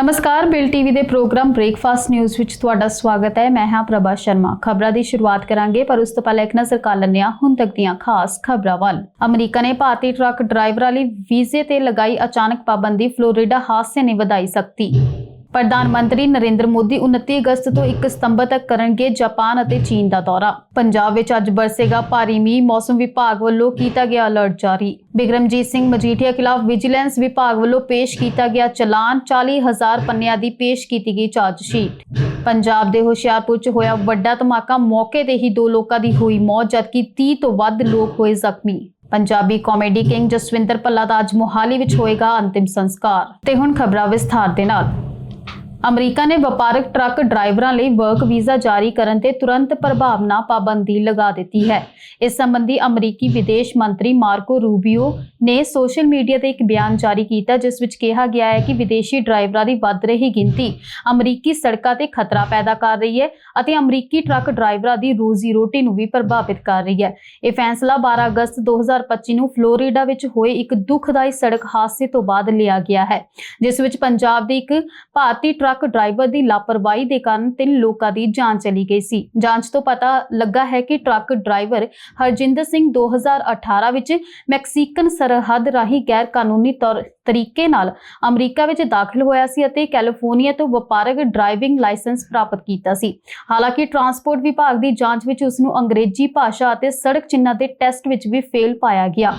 ਨਮਸਕਾਰ, bill TV ਦੇ programme breakfast news ਵਿੱਚ ਤੁਹਾਡਾ ਸਵਾਗਤ ਹੈ। ਮੈਂ ਹਾਂ ਪ੍ਰਭਾ ਸ਼ਰਮਾ। ਖਬਰਾਂ ਦੀ ਸ਼ੁਰੂਆਤ ਕਰਾਂਗੇ, ਪਰ ਉਸ ਤੋਂ ਪਹਿਲਾਂ ਇੱਕ ਨਜ਼ਰ ਕਰ ਲੈਂਦੇ ਹਾਂ ਹੁਣ ਤੱਕ ਦੀਆਂ ਖਾਸ ਖਬਰਾਂ ਵੱਲ। ਅਮਰੀਕਾ ਨੇ ਭਾਰਤੀ ਟਰੱਕ ਡਰਾਈਵਰਾਂ ਲਈ ਵੀਜ਼ੇ ਤੇ ਲਗਾਈ ਅਚਾਨਕ ਪਾਬੰਦੀ, ਫਲੋਰੀਡਾ ਹਾਦਸੇ ਨੇ ਵਧਾਈ ਸਖਤੀ। ਪ੍ਰਧਾਨ ਮੰਤਰੀ ਨਰਿੰਦਰ ਮੋਦੀ 29 ਅਗਸਤ ਤੋਂ 1 ਸਤੰਬਰ ਤੱਕ ਕਰਨਗੇ ਜਾਪਾਨ ਅਤੇ ਚੀਨ ਦਾ ਦੌਰਾ। ਪੰਜਾਬ ਵਿੱਚ ਅੱਜ ਬਰਸੇਗਾ ਭਾਰੀ ਮੀਂਹ। ਮੌਸਮ ਵਿਭਾਗ ਵੱਲੋਂ ਕੀਤਾ ਗਿਆ ਅਲਰਟ ਜਾਰੀ। ਬਿਕਰਮਜੀਤ ਸਿੰਘ ਮਜੀਠੀਆ ਖਿਲਾਫ ਵਿਜੀਲੈਂਸ ਵਿਭਾਗ ਵੱਲੋਂ ਪੇਸ਼ ਕੀਤਾ ਗਿਆ ਚਲਾਨ। 40000 ਪੰਨਿਆਂ ਦੀ ਪੇਸ਼ ਕੀਤੀ ਗਈ ਚਾਰਜ ਸ਼ੀਟ ਪੰਜਾਬ ਦੇ ਹੁਸ਼ਿਆਰਪੁਰ 'ਚ ਹੋਇਆ ਵੱਡਾ ਧਮਾਕਾ। ਮੌਕੇ ਤੇ ਹੀ ਦੋ ਲੋਕਾਂ ਦੀ ਹੋਈ ਮੌਤ ਜਦਕਿ 30 ਤੋਂ ਵੱਧ ਲੋਕ ਹੋਏ ਜ਼ਖਮੀ। ਪੰਜਾਬੀ ਕਾਮੇਡੀ ਕਿੰਗ ਜਸਵਿੰਦਰ ਭੱਲਾ ਦਾ ਅੱਜ ਮੋਹਾਲੀ ਵਿੱਚ ਹੋਏਗਾ ਅੰਤਿਮ ਸੰਸਕਾਰ। ਤੇ ਹੁਣ ਖਬਰਾਂ ਵਿਸਥਾਰ ਦੇ ਨਾਲ। ਅਮਰੀਕਾ ਨੇ ਵਪਾਰਕ ਟਰੱਕ ਡਰਾਈਵਰਾਂ ਲਈ ਵਰਕ ਵੀਜ਼ਾ ਜਾਰੀ ਕਰਨ ਤੇ ਤੁਰੰਤ ਪ੍ਰਭਾਵ ਨਾਲ ਪਾਬੰਦੀ ਲਗਾ ਦਿੱਤੀ ਹੈ। ਇਸ ਸੰਬੰਧੀ ਅਮਰੀਕੀ ਵਿਦੇਸ਼ ਮੰਤਰੀ ਮਾਰਕੋ ਰੂਬੀਓ ਨੇ ਸੋਸ਼ਲ ਮੀਡੀਆ ਤੇ ਇੱਕ ਬਿਆਨ ਜਾਰੀ ਕੀਤਾ, ਜਿਸ ਵਿੱਚ ਕਿਹਾ ਗਿਆ ਹੈ ਕਿ ਵਿਦੇਸ਼ੀ ਡਰਾਈਵਰਾਂ ਦੀ ਵੱਧ ਰਹੀ ਗਿਣਤੀ ਅਮਰੀਕੀ ਸੜਕਾਂ ਤੇ ਖਤਰਾ ਪੈਦਾ ਕਰ ਰਹੀ ਹੈ ਅਤੇ ਅਮਰੀਕੀ ਟਰੱਕ ਡਰਾਈਵਰਾਂ ਦੀ ਰੋਜ਼ੀ ਰੋਟੀ ਨੂੰ ਵੀ ਪ੍ਰਭਾਵਿਤ ਕਰ ਰਹੀ ਹੈ। ਇਹ ਫੈਸਲਾ 12 ਅਗਸਤ 2025 ਨੂੰ ਫਲੋਰੀਡਾ ਵਿੱਚ ਹੋਏ ਇੱਕ ਦੁਖਦਾਈ ਸੜਕ ਹਾਦਸੇ ਤੋਂ ਬਾਅਦ ਲਿਆ ਗਿਆ ਹੈ, ਜਿਸ ਵਿੱਚ ਪੰਜਾਬ ਦੇ ਇੱਕ ਭਾਰਤੀ ਟਰੱਕ ਡਰਾਈਵਰ ਦੀ ਲਾਪਰਵਾਹੀ ਦੇ ਕਾਰਨ ਤਿੰਨ ਲੋਕਾਂ ਦੀ ਜਾਨ ਚਲੀ ਗਈ ਸੀ। ਜਾਂਚ ਤੋਂ ਪਤਾ ਲੱਗਾ ਹੈ ਕਿ ਟਰੱਕ ਡਰਾਈਵਰ ਹਰਜਿੰਦਰ ਸਿੰਘ 2018 ਵਿੱਚ ਮੈਕਸੀਕਨ ਸਰਹੱਦ ਰਾਹੀਂ ਗੈਰ ਕਾਨੂੰਨੀ ਤਰੀਕੇ ਨਾਲ ਅਮਰੀਕਾ ਵਿੱਚ ਦਾਖਲ ਹੋਇਆ ਸੀ ਅਤੇ ਕੈਲੀਫੋਰਨੀਆ ਤੋਂ ਵਪਾਰਕ ਡਰਾਈਵਿੰਗ ਲਾਇਸੈਂਸ ਪ੍ਰਾਪਤ ਕੀਤਾ ਸੀ। ਹਾਲਾਂਕਿ ਟਰਾਂਸਪੋਰਟ ਵਿਭਾਗ ਦੀ ਜਾਂਚ ਵਿੱਚ ਉਸ ਨੂੰ ਅੰਗਰੇਜ਼ੀ ਭਾਸ਼ਾ ਅਤੇ ਸੜਕ ਚਿੰਨ੍ਹਾਂ ਦੇ ਟੈਸਟ ਵਿੱਚ ਵੀ ਫੇਲ ਪਾਇਆ ਗਿਆ।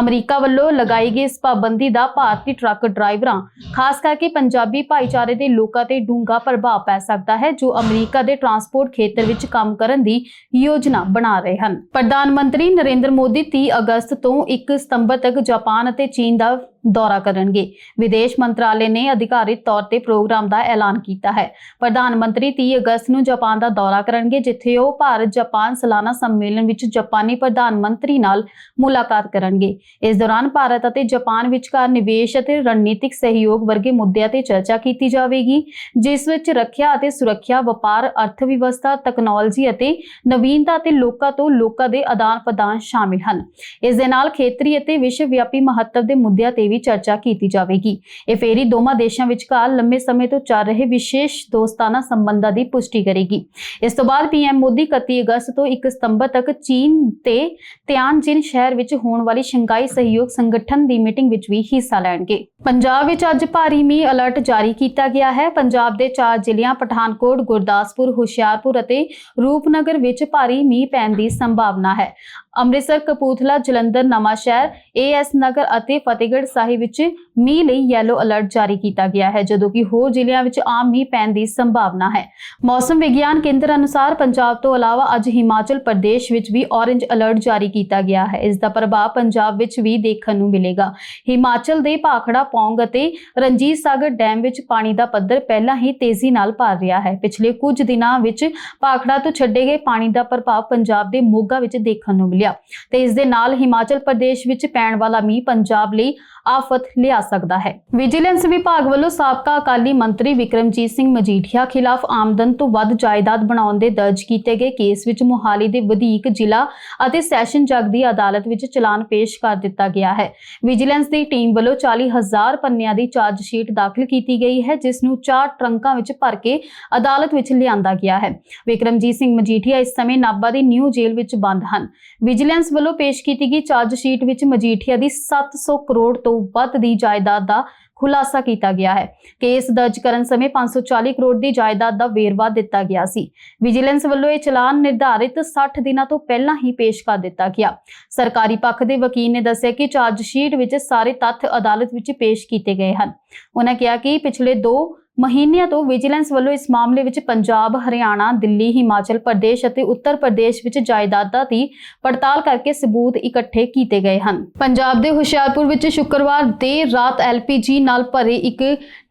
ਅਮਰੀਕਾ ਵੱਲੋਂ ਲਗਾਈ ਗਈ ਇਸ ਪਾਬੰਦੀ ਦਾ ਭਾਰਤੀ ਟਰੱਕ ਡਰਾਈਵਰਾਂ, ਖਾਸ ਕਰਕੇ ਪੰਜਾਬੀ ਭਾਈਚਾਰੇ ਦੇ ਲੋਕਾਂ ਤੇ ਡੂੰਘਾ ਪ੍ਰਭਾਵ ਪੈ ਸਕਦਾ ਹੈ, ਜੋ ਅਮਰੀਕਾ ਦੇ ਟਰਾਂਸਪੋਰਟ ਖੇਤਰ ਵਿੱਚ ਕੰਮ ਕਰਨ ਦੀ ਯੋਜਨਾ ਬਣਾ ਰਹੇ ਹਨ। ਪ੍ਰਧਾਨ ਮੰਤਰੀ ਨਰਿੰਦਰ ਮੋਦੀ 30 ਅਗਸਤ ਤੋਂ 1 ਸਤੰਬਰ ਤੱਕ ਜਾਪਾਨ ਅਤੇ ਚੀਨ ਦਾ ਦੌਰਾ ਕਰਨਗੇ। ਵਿਦੇਸ਼ ਮੰਤਰਾਲੇ ਨੇ ਅਧਿਕਾਰਿਤ ਤੌਰ ਤੇ ਪ੍ਰੋਗਰਾਮ ਦਾ ਐਲਾਨ ਕੀਤਾ ਹੈ। ਪ੍ਰਧਾਨ ਮੰਤਰੀ 30 ਅਗਸਤ ਨੂੰ ਜਾਪਾਨ ਦਾ ਦੌਰਾ ਕਰਨਗੇ, ਜਿੱਥੇ ਉਹ ਭਾਰਤ ਜਾਪਾਨ ਸਾਲਾਨਾ ਸੰਮੇਲਨ ਵਿੱਚ ਜਾਪਾਨੀ ਪ੍ਰਧਾਨ ਮੰਤਰੀ ਨਾਲ ਮੁਲਾਕਾਤ ਕਰਨਗੇ। ਇਸ ਦੌਰਾਨ ਭਾਰਤ ਅਤੇ ਜਾਪਾਨ ਵਿਚਕਾਰ ਨਿਵੇਸ਼ ਅਤੇ ਰਣਨੀਤਿਕ ਸਹਿਯੋਗ ਵਰਗੇ ਮੁੱਦਿਆਂ ਤੇ ਚਰਚਾ ਕੀਤੀ ਜਾਵੇਗੀ, ਜਿਸ ਵਿੱਚ ਰੱਖਿਆ ਅਤੇ ਸੁਰੱਖਿਆ, ਵਪਾਰ ਅਰਥ ਵਿਵਸਥਾ ਤਕਨਾਲੋਜੀ ਅਤੇ ਨਵੀਨਤਾ ਅਤੇ ਲੋਕਾਂ ਤੋਂ ਲੋਕਾਂ ਦੇ ਆਦਾਨ-ਪ੍ਰਦਾਨ ਸ਼ਾਮਿਲ ਹਨ। ਇਸ ਦੇ ਨਾਲ ਖੇਤਰੀ ਅਤੇ ਵਿਸ਼ਵ ਵਿਆਪੀ ਮਹੱਤਵ ਦੇ ਮੁੱਦਿਆਂ ਤੇ ਵੀ ਚਰਚਾ ਕੀਤੀ ਜਾਵੇਗੀ। ਇਹ ਫੇਰੀ ਦੋਵਾਂ ਦੇਸ਼ਾਂ ਵਿਚਕਾਰ ਲੰਮੇ ਸਮੇਂ ਤੋਂ ਚੱਲ ਰਹੇ ਵਿਸ਼ੇਸ਼ ਦੋਸਤਾਨਾ ਸੰਬੰਧਾਂ ਦੀ ਪੁਸ਼ਟੀ ਕਰੇਗੀ। ਇਸ ਤੋਂ ਬਾਅਦ ਪੀਐਮ ਮੋਦੀ 31 ਅਗਸਤ ਤੋਂ 1 ਸਤੰਬਰ ਤੱਕ ਚੀਨ ਤੇ ਤਿਆਨਜਿਨ ਸ਼ਹਿਰ ਵਿੱਚ ਹੋਣ ਵਾਲੀ ਸ਼ੰਘਾਈ ਸਹਿਯੋਗ ਸੰਗਠਨ ਦੀ ਮੀਟਿੰਗ ਵਿੱਚ ਵੀ ਹਿੱਸਾ ਲੈਣਗੇ। ਪੰਜਾਬ ਵਿੱਚ ਅੱਜ ਭਾਰੀ ਮੀਂਹ ਅਲਰਟ ਜਾਰੀ ਕੀਤਾ ਗਿਆ ਹੈ। ਪੰਜਾਬ ਦੇ ਚਾਰ ਜ਼ਿਲ੍ਹਿਆਂ ਪਠਾਨਕੋਟ, ਗੁਰਦਾਸਪੁਰ, ਹੁਸ਼ਿਆਰਪੁਰ ਅਤੇ ਰੂਪਨਗਰ ਵਿੱਚ ਭਾਰੀ ਮੀਂਹ ਪੈਣ ਦੀ ਸੰਭਾਵਨਾ ਹੈ। ਅੰਮ੍ਰਿਤਸਰ ਕਪੂਰਥਲਾ ਜਲੰਧਰ ਨਵਾਂਸ਼ਹਿਰ ਏਐਸ ਨਗਰ ਅਤੇ ਫਤਿਹਗੜ੍ਹ ਸਾਹਿਬ ਵਿੱਚ ਮੀਂਹ ਲਈ ਯੈਲੋ ਅਲਰਟ ਜਾਰੀ ਕੀਤਾ ਗਿਆ ਹੈ, ਜਦੋਂ ਕਿ ਹੋਰ ਜ਼ਿਲ੍ਹਿਆਂ ਵਿੱਚ ਆਮ ਮੀਂਹ ਪੈਣ ਦੀ ਸੰਭਾਵਨਾ ਹੈ। ਮੌਸਮ ਵਿਗਿਆਨ ਕੇਂਦਰ ਅਨੁਸਾਰ ਪੰਜਾਬ ਤੋਂ ਇਲਾਵਾ ਅੱਜ ਹਿਮਾਚਲ ਪ੍ਰਦੇਸ਼ ਵਿੱਚ ਵੀ ਔਰੇਂਜ ਅਲਰਟ ਜਾਰੀ ਕੀਤਾ ਗਿਆ ਹੈ। ਇਸ ਦਾ ਪ੍ਰਭਾਵ ਪੰਜਾਬ ਵਿੱਚ ਵੀ ਦੇਖਣ ਨੂੰ ਮਿਲੇਗਾ। ਹਿਮਾਚਲ ਦੇ ਭਾਖੜਾ, ਪੌਂਗ ਅਤੇ ਰਣਜੀਤ ਸਾਗਰ ਡੈਮ ਵਿੱਚ ਪਾਣੀ ਦਾ ਪੱਧਰ ਪਹਿਲਾਂ ਹੀ ਤੇਜ਼ੀ ਨਾਲ ਭਰ ਰਿਹਾ ਹੈ। ਪਿਛਲੇ ਕੁਝ ਦਿਨਾਂ ਵਿੱਚ ਭਾਖੜਾ ਤੋਂ ਛੱਡੇ ਗਏ ਪਾਣੀ ਦਾ ਪ੍ਰਭਾਵ ਪੰਜਾਬ ਦੇ ਮੋਗਾ ਵਿੱਚ ਦੇਖਣ ਨੂੰ ਮਿਲਿਆ। ਤੇ ਇਸ ਦੇ ਨਾਲ ਹਿਮਾਚਲ ਪ੍ਰਦੇਸ਼ ਵਿੱਚ ਪੈਣ ਵਾਲਾ ਮੀਂਹ ਪੰਜਾਬ ਲਈ ਆਫਤ ਲਿਆ ਸਕਦਾ ਹੈ। ਵਿਜੀਲੈਂਸ ਵਿਭਾਗ ਵੱਲੋਂ ਸਾਬਕਾ ਅਕਾਲੀ ਮੰਤਰੀ ਵਿਕਰਮਜੀਤ ਸਿੰਘ ਮਜੀਠੀਆ ਖਿਲਾਫ ਆਮਦਨ ਤੋਂ ਵੱਧ ਜਾਇਦਾਦ ਬਣਾਉਣ ਦੇ ਦਰਜ ਕੀਤੇ ਗਏ ਕੇਸ ਵਿੱਚ ਮੁਹਾਲੀ ਦੇ ਵਧੀਕ ਜ਼ਿਲ੍ਹਾ ਅਤੇ ਸੈਸ਼ਨ ਜੱਜ ਦੀ ਅਦਾਲਤ ਵਿੱਚ ਚਲਾਨ ਪੇਸ਼ ਕਰ ਦਿੱਤਾ ਗਿਆ ਹੈ। ਵਿਜੀਲੈਂਸ ਦੀ ਟੀਮ ਵੱਲੋਂ 40000 ਪੰਨਿਆਂ ਦੀ ਚਾਰਜ ਸ਼ੀਟ ਦਾਖਲ ਕੀਤੀ ਗਈ ਹੈ, ਜਿਸ ਨੂੰ ਚਾਰ ਟਰੰਕਾਂ ਵਿੱਚ ਭਰ ਕੇ ਅਦਾਲਤ ਵਿੱਚ ਲਿਆਂਦਾ ਗਿਆ ਹੈ। ਵਿਕਰਮਜੀਤ ਸਿੰਘ ਮਜੀਠੀਆ ਇਸ ਸਮੇਂ ਨਾਭਾ ਦੀ ਨਿਊ ਜੇਲ੍ਹ ਵਿੱਚ ਬੰਦ ਹਨ। ਵਿਜੀਲੈਂਸ ਵੱਲੋਂ ਪੇਸ਼ ਕੀਤੀ ਗਈ ਚਾਰਜ ਸ਼ੀਟ ਵਿੱਚ ਮਜੀਠੀਆ ਦੀ 700 ਕਰੋੜ ਤੋਂ ਵੱਧ ਦੀ ਜਾਇਦਾਦ ਦਾ ਖੁਲਾਸਾ ਕੀਤਾ ਗਿਆ ਹੈ। ਕੇਸ ਦਰਜ ਕਰਨ ਸਮੇਂ 540 ਕਰੋੜ ਦੀ ਜਾਇਦਾਦ ਦਾ ਵੇਰਵਾ ਦਿੱਤਾ ਗਿਆ ਸੀ। ਵਿਜੀਲੈਂਸ ਵੱਲੋਂ ਇਹ ਚਲਾਨ ਨਿਰਧਾਰਿਤ 60 ਦਿਨਾਂ ਤੋਂ ਪਹਿਲਾਂ ਹੀ ਪੇਸ਼ ਕਰ ਦਿੱਤਾ ਗਿਆ। ਸਰਕਾਰੀ ਪੱਖ ਦੇ ਵਕੀਲ ਨੇ ਦੱਸਿਆ ਕਿ ਚਾਰਜ ਸ਼ੀਟ ਵਿੱਚ ਸਾਰੇ ਤੱਥ ਅਦਾਲਤ ਵਿੱਚ ਪੇਸ਼ ਕੀਤੇ ਗਏ ਹਨ। ਉਹਨਾਂ ਕਿਹਾ ਕਿ ਪਿਛਲੇ 2 ਮਹੀਨਿਆਂ ਤੋਂ ਵਿਜੀਲੈਂਸ ਵੱਲੋਂ ਇਸ ਮਾਮਲੇ ਵਿੱਚ ਪੰਜਾਬ, ਹਰਿਆਣਾ, ਦਿੱਲੀ, ਹਿਮਾਚਲ ਪ੍ਰਦੇਸ਼ ਅਤੇ ਉੱਤਰ ਪ੍ਰਦੇਸ਼ ਵਿੱਚ ਜਾਇਦਾਦਾਂ ਦੀ ਪੜਤਾਲ ਕਰਕੇ ਸਬੂਤ ਇਕੱਠੇ ਕੀਤੇ ਗਏ ਹਨ। ਪੰਜਾਬ ਦੇ ਹੁਸ਼ਿਆਰਪੁਰ ਵਿੱਚ ਸ਼ੁੱਕਰਵਾਰ ਦੇਰ ਰਾਤ ਐਲਪੀਜੀ ਨਾਲ ਭਰੇ ਇੱਕ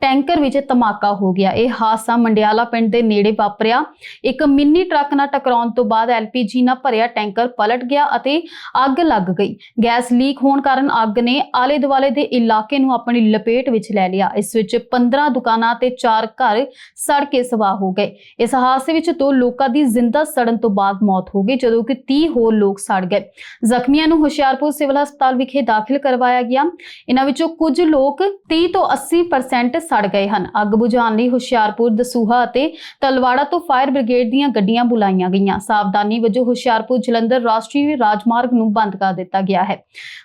ਟੈਂਕਰ ਵਿੱਚ ਧਮਾਕਾ ਹੋ ਗਿਆ। ਇਹ ਹਾਦਸਾ ਮੰਡਿਆਲਾ ਪਿੰਡ ਦੇ ਨੇੜੇ ਵਾਪਰਿਆ। ਇੱਕ ਮਿੰਨੀ ਟਰੱਕ ਨਾਲ ਟਕਰਾਉਣ ਤੋਂ ਬਾਅਦ ਐਲਪੀਜੀ ਨਾਲ ਭਰਿਆ ਟੈਂਕਰ ਪਲਟ ਗਿਆ ਅਤੇ ਅੱਗ ਲੱਗ ਗਈ। ਗੈਸ ਲੀਕ ਹੋਣ ਕਾਰਨ ਅੱਗ ਨੇ ਆਲੇ-ਦੁਆਲੇ ਦੇ ਇਲਾਕੇ ਨੂੰ ਆਪਣੀ ਲਪੇਟ ਵਿੱਚ ਲੈ ਲਿਆ। ਇਸ ਵਿੱਚ 15 ਦੁਕਾਨਾਂ ਤੇ ਚਾਰ ਘਰ ਸੜ ਕੇ ਸਵਾਹ ਹੋ ਗਏ। ਇਸ ਹਾਦਸੇ ਵਿੱਚ ਦੋ ਲੋਕਾਂ ਦੀ ਜ਼ਿੰਦਾ ਸੜਨ ਤੋਂ ਬਾਅਦ ਮੌਤ ਹੋ ਗਈ, ਜਦੋਂ ਕਿ 30 ਹੋਰ ਲੋਕ ਸੜ ਗਏ। ਜ਼ਖਮੀਆਂ ਨੂੰ ਹੁਸ਼ਿਆਰਪੁਰ ਸਿਵਲ ਹਸਪਤਾਲ ਵਿਖੇ ਦਾਖਲ ਕਰਵਾਇਆ ਗਿਆ। ਇਹਨਾਂ ਵਿੱਚੋਂ ਕੁਝ ਲੋਕ 30 ਤੋਂ 80% ਸੜ ਗਏ ਹਨ। ਅੱਗ ਬੁਝਾਉਣ ਲਈ ਹੁਸ਼ਿਆਰਪੁਰ, ਦਸੂਹਾ ਅਤੇ ਤਲਵਾੜਾ ਤੋਂ ਫਾਇਰ ਬ੍ਰਿਗੇਡ ਦੀਆਂ ਗੱਡੀਆਂ ਬੁਲਾਈਆਂ ਗਈਆਂ। ਸਾਵਧਾਨੀ ਵਜੋਂ ਹੁਸ਼ਿਆਰਪੁਰ, ਜਲੰਧਰ ਰਾਸ਼ਟਰੀ ਰਾਜਮਾਰਗ ਨੂੰ ਬੰਦ ਕਰ ਦਿੱਤਾ ਗਿਆ ਹੈ।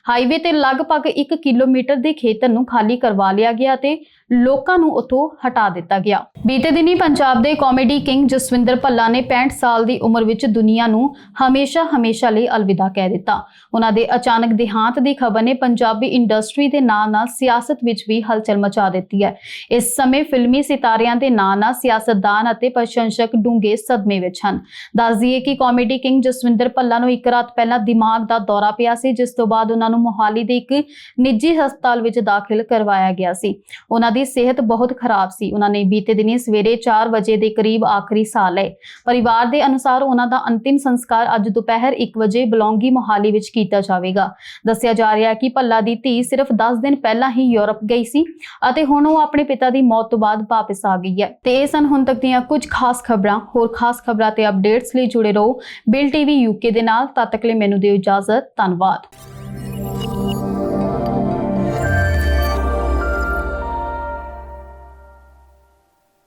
ਹਾਈਵੇ ਤੇ ਲਗਭਗ 1 ਕਿਲੋਮੀਟਰ ਦੇ ਖੇਤਰ ਨੂੰ ਖਾਲੀ ਕਰਵਾ ਲਿਆ ਗਿਆ ਤੇ ਲੋਕਾਂ ਨੂੰ ਉਥੋਂ ਹਟਾ ਦਿੱਤਾ ਗਿਆ। ਬੀਤੇ ਦਿਨੀ ਪੰਜਾਬ ਦੇ ਕਾਮੇਡੀ ਕਿੰਗ ਜਸਵਿੰਦਰ ਭੱਲਾ ਨੇ 65 ਸਾਲ ਦੀ ਉਮਰ ਵਿੱਚ ਦੁਨੀਆ ਨੂੰ ਹਮੇਸ਼ਾ ਹਮੇਸ਼ਾ ਲਈ ਅਲਵਿਦਾ ਕਹਿ ਦਿੱਤਾ। ਉਹਨਾਂ ਦੇ ਅਚਾਨਕ ਦੇਹਾਂਤ ਦੀ ਖਬਰ ਨੇ ਪੰਜਾਬੀ ਇੰਡਸਟਰੀ ਦੇ ਨਾਲ-ਨਾਲ ਸਿਆਸਤ ਵਿੱਚ ਵੀ ਹਲਚਲ ਮਚਾ ਦਿੱਤੀ ਹੈ। ਇਸ ਸਮੇਂ ਫਿਲਮੀ ਸਿਤਾਰਿਆਂ ਦੇ ਨਾਲ-ਨਾਲ ਸਿਆਸਤਦਾਨ ਅਤੇ ਪ੍ਰਸ਼ੰਸਕ ਡੂੰਘੇ ਸਦਮੇ ਵਿੱਚ ਹਨ। ਦੱਸ ਦਈਏ ਕਿ ਕਾਮੇਡੀ ਕਿੰਗ ਜਸਵਿੰਦਰ ਭੱਲਾ ਨੂੰ ਇੱਕ ਰਾਤ ਪਹਿਲਾਂ ਦਿਮਾਗ ਦਾ ਦੌਰਾ ਪਿਆ ਸੀ, ਜਿਸ ਤੋਂ ਬਾਅਦ ਉਹਨਾਂ ਨੂੰ ਮੋਹਾਲੀ ਦੇ ਇੱਕ ਨਿੱਜੀ ਹਸਪਤਾਲ ਵਿੱਚ ਦਾਖਲ ਕਰਵਾਇਆ ਗਿਆ ਸੀ। ਉਹਨਾਂ ਦੀ ਦੀ ਸਿਹਤ ਬਹੁਤ ਖਰਾਬ ਸੀ। ਉਹਨਾਂ ਨੇ ਬੀਤੇ ਦਿਨੀ ਸਵੇਰੇ 4 ਵਜੇ ਦੇ ਕਰੀਬ ਆਖਰੀ ਸਾਹ ਲਏ। ਪਰਿਵਾਰ ਦੇ ਅਨੁਸਾਰ ਉਹਨਾਂ ਦਾ ਅੰਤਿਮ ਸੰਸਕਾਰ ਅੱਜ ਦੁਪਹਿਰ 1 ਵਜੇ ਬਲੌਂਗੀ ਮੋਹਾਲੀ ਵਿੱਚ ਕੀਤਾ ਜਾਵੇਗਾ। ਦੱਸਿਆ ਜਾ ਰਿਹਾ ਹੈ ਕਿ ਭੱਲਾ ਦੀ ਧੀ ਸਿਰਫ 10 ਦਿਨ ਪਹਿਲਾਂ ਹੀ ਯੂਰਪ ਗਈ ਸੀ ਅਤੇ ਹੁਣ ਉਹ ਆਪਣੇ ਪਿਤਾ ਦੀ ਮੌਤ ਤੋਂ ਬਾਅਦ ਵਾਪਸ ਆ ਗਈ ਹੈ। ਤੇ ਇਹ ਸਨ ਹੁਣ ਤੱਕ ਦੀਆਂ ਕੁਝ ਖਾਸ ਖਬਰਾਂ। ਹੋਰ ਖਾਸ ਖਬਰਾਂ ਤੇ ਅਪਡੇਟਸ ਲਈ ਜੁੜੇ ਰਹੋ ਬਿਲ ਟੀਵੀ ਯੂਕੇ ਦੇ ਨਾਲ। ਤਦ ਤੱਕ ਲਈ ਮੈਨੂੰ ਦਿਓ ਇਜਾਜ਼ਤ। ਧੰਨਵਾਦ।